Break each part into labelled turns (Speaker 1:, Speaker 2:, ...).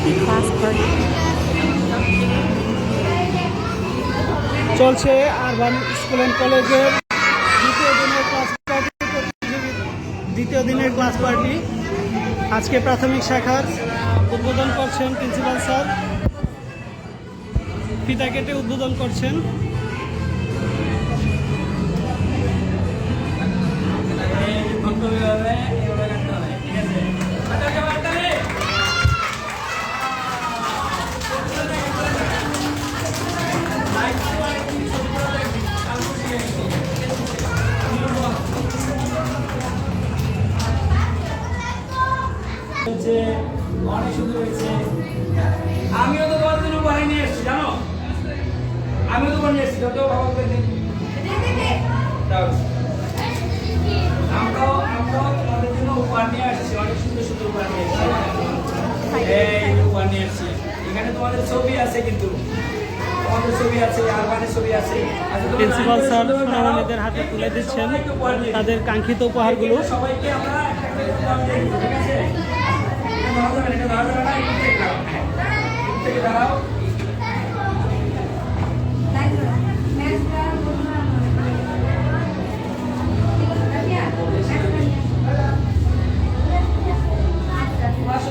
Speaker 1: happy class party. চলছে urban school and কলেজের দ্বিতীয় দিনের ক্লাস পার্টি দ্বিতীয় দিনের ক্লাস পার্টি আজকে প্রাথমিক শাখার উদ্বোধন করছেন প্রিন্সিপাল স্যার। পিতা কেটে উদ্বোধন করছেন।
Speaker 2: অনেক সুন্দর হয়েছে আমিও তো তোমার জন্য বাড়ি নিয়ে এসেছি জানো? আমিও তো বাড়ি নিয়ে এসেছি তো বাবা করে দিন আমরাও আমরাও তোমাদের জন্য উপহার নিয়ে আসছি অনেক সুন্দর সুন্দর উপহার নিয়ে এই উপহার নিয়ে এসেছি এখানে তোমাদের ছবি আছে কিন্তু। তোমাদের ছবি আছে আরবানের ছবি আছে। আচ্ছা,
Speaker 1: প্রিন্সিপাল স্যার
Speaker 2: ধরে সুন্দর দাঁড়াও।
Speaker 1: সোনামণিদের হাতে তুলে দিচ্ছেন। তাদের কাঙ্ক্ষিত উপহারগুলো।
Speaker 2: সবাইকে আমরা ঠিক আছে? যাবে না, যাবে না, একটু থেকে দাঁড়াও। একটু থেকে দাঁড়াও। তোমরা আসো,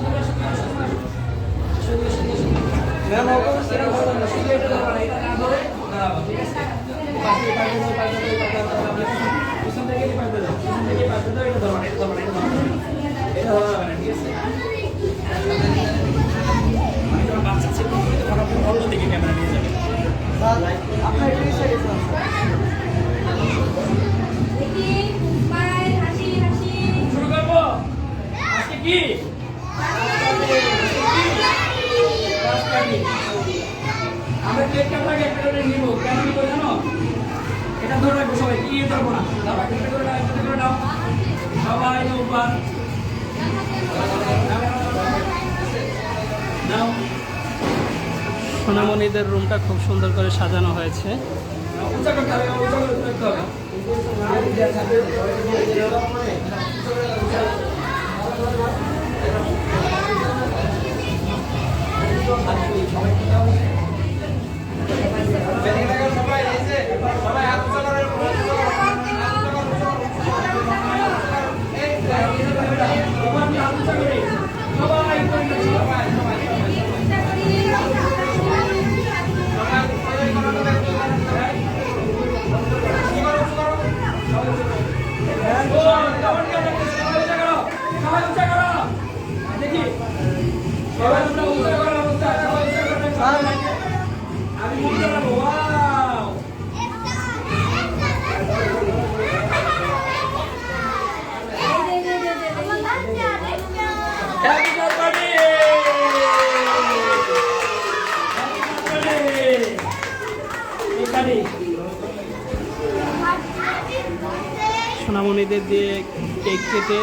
Speaker 2: কি? আমরা একটা করে নিব? কেন নিব জানো? এটা ধরে রাখব সবাই কি ধরবো না? দাও, একটা করে দাও, একটা করে দাও। সবাই উপহার নাও
Speaker 1: সোনামণিদের রুমটা খুব সুন্দর করে সাজানো হয়েছে।
Speaker 2: উঁচা করতে হবে উঁচা করে রাখতে হবে।
Speaker 1: সোনামণিদের দিয়ে কেক কেটে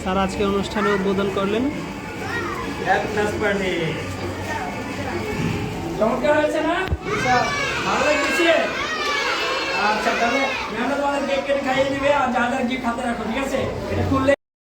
Speaker 1: স্যার আজকে অনুষ্ঠানে উদ্বোধন করলেন।
Speaker 2: চমৎকার হয়েছে না? ভালো লেগেছে? আচ্ছা তাহলে ম্যামরা তোমাদের কেক কেটে খাইয়ে দিবে আর যা যা গিফট হাতে রাখো ঠিক আছে? এটা খুললে